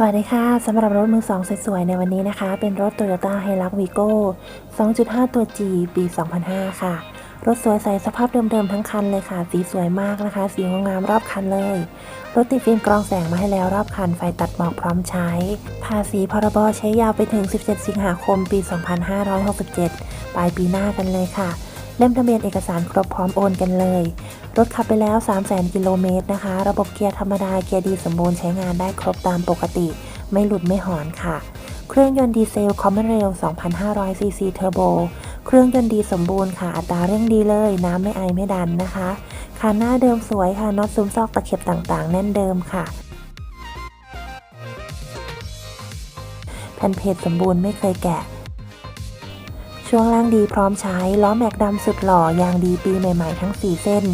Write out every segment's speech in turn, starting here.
สวัสดีค่ะสำหรับรถมือสองสวยๆในวันนี้นะคะ เป็นรถ Toyota Hilux Vigo 2.5 ตัว G ปี 2005 ค่ะ รถสวยใสสภาพเดิมๆทั้งคันเลยค่ะ สีสวยมากนะคะ สีงามรอบคันเลย รถติดฟิล์มกรองแสงมาให้แล้วรอบคันไฟตัดหมอกพร้อมใช้ ภาษีพรบใช้ยาวไปถึง 17 สิงหาคมปี 2567 ปลายปีหน้ากันเลยค่ะ เล่มทะเบียนเอกสารครบพร้อมโอนกันเลย รถขับไปแล้ว 3 0 0 0 0กิโลเมตรนะคะ ระบบเกียร์ธรรมดาเกียร์ดีสมบูรณ์ใช้งานได้ครบตามปกติ ไม่หลุดไม่หอนค่ะ เครื่องยนต์ดีเซลคอมมอนเรล2,500 ซีซีเทอร์โบเครื่องยนต์ดีสมบูรณ์ค่ะ อัตราเร่งดีเลย น้ำไม่ไอไม่ดันนะคะคันหน้าเดิมสวยค่ะน็อตซุ้มซอกตะเข็บต่างๆ แน่นเดิมค่ะแผ่นเพจสมบูรณ์ไม่เคยแกะ ช่วงล่างดีพร้อมใช้ล้อแม็กดำสุดหล่อยางดีปีใหม่ๆทั้ง 4 เส้น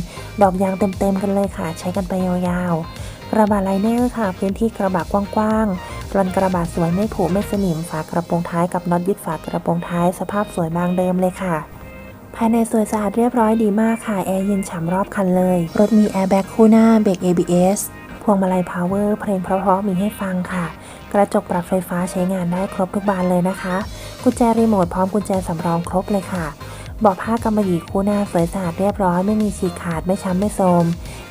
ดอกยางเต็มๆกันเลยค่ะ ใช้กันไปยาวๆ กระบะไลเนอร์ค่ะ พื้นที่กระบะกว้างๆรันกระบะสวยไม่ผุไม่สนิมฝากระโปรงท้ายกับน็อตยึดฝากระโปรงท้ายสภาพสวยบางเดิมเลยค่ะภายในสวยสะอาดเรียบร้อยดีมากค่ะ แอร์เย็นฉ่ำรอบคันเลย รถมีแอร์แบ็กคู่หน้าเบรก ABS พวงมาลัยพาวเวอร์เพลงเพราะๆมีให้ฟังค่ะ กระจกปรับไฟฟ้าใช้งานได้ครบทุกบานเลยนะคะ กุญแจรีโมทพร้อมกุญแจสำรองครบเลยค่ะเบาะผ้ากำมะหยี่คู่หน้าสวยสะอาดเรียบร้อยไม่มีฉีกขาดไม่ช้ำไม่โทรม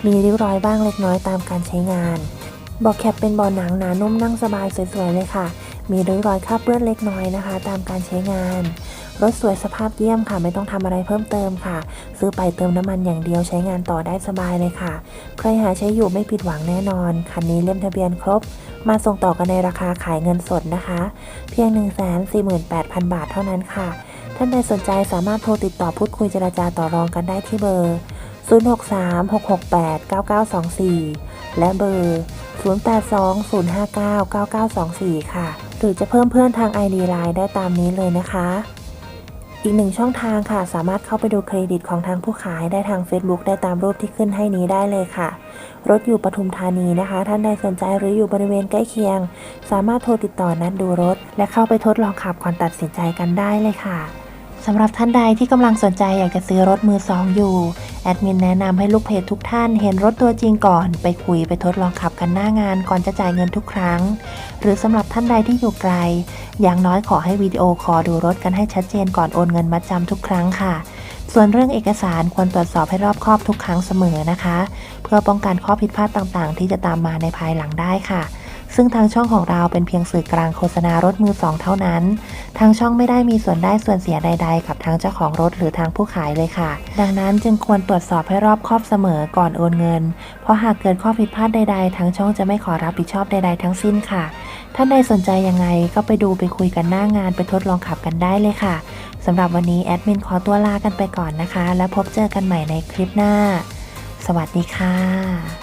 มีริ้วรอยบ้างเล็กน้อยตามการใช้งานเบาะแคปเป็นเบาะหนังหนานุ่มนั่งสบายสวยๆเลยค่ะ มีริ้วรอยคราบเปื้อนเล็กน้อยนะคะ ตามการใช้งาน รถสวยสภาพเยี่ยมค่ะ ไม่ต้องทำอะไรเพิ่มเติมค่ะ ซื้อไปเติมน้ำมันอย่างเดียวใช้งานต่อได้สบายเลยค่ะ ใครหาใช้อยู่ไม่ผิดหวังแน่นอน คันนี้เล่มทะเบียนครบ มาส่งต่อกันในราคาขายเงินสดนะคะ เพียง 148,000 บาทเท่านั้นค่ะ ท่านใดสนใจสามารถโทรติดต่อพูดคุยเจราจาต่อรองกันได้ที่เบอร์ 0636689924 และเบอร์ 0820599924 ค่ะ หรือจะเพิ่มเพื่อนทาง ID Line ได้ตามนี้เลยนะคะ อีกหนึ่งช่องทางค่ะ สามารถเข้าไปดูเครดิตของทางผู้ขายได้ทาง Facebook ได้ตามรูปที่ขึ้นให้นี้ได้เลยค่ะ รถอยู่ปทุมธานีนะคะ ท่านใดสนใจหรืออยู่บริเวณใกล้เคียง สามารถโทรติดต่อนัดดูรถ และเข้าไปทดลองขับก่อนตัดสินใจกันได้เลยค่ะ สำหรับท่านใดที่กำลังสนใจอยากจะซื้อรถมือสองอยู่ แอดมินแนะนำให้ลูกเพจทุกท่านเห็นรถตัวจริงก่อน ไปคุยไปทดลองขับกันหน้างานก่อนจะจ่ายเงินทุกครั้ง หรือสำหรับท่านใดที่อยู่ไกล อย่างน้อยขอให้วิดีโอคอลดูรถกันให้ชัดเจนก่อนโอนเงินมาจำทุกครั้งค่ะ ส่วนเรื่องเอกสารควรตรวจสอบให้รอบคอบทุกครั้งเสมอนะคะ เพื่อป้องกันข้อผิดพลาดต่างๆ ที่จะตามมาในภายหลังได้ค่ะ ซึ่งทางช่องของเราเป็นเพียงสื่อกลางโฆษณารถมือสองเท่านั้น ทางช่องไม่ได้มีส่วนได้ส่วนเสียใด ๆ กับทางเจ้าของรถหรือทางผู้ขายเลยค่ะ ดังนั้นจึงควรตรวจสอบให้รอบคอบเสมอก่อนโอนเงิน เพราะหากเกิดข้อผิดพลาดใด ๆ ทางช่องจะไม่ขอรับผิดชอบใด ๆ ทั้งสิ้นค่ะ ท่านใดสนใจยังไงก็ไปดูไปคุยกันหน้างานไปทดลองขับกันได้เลยค่ะสำหรับวันนี้แอดมินขอตัวลากันไปก่อนนะคะ แล้วพบเจอกันใหม่ในคลิปหน้า สวัสดีค่ะ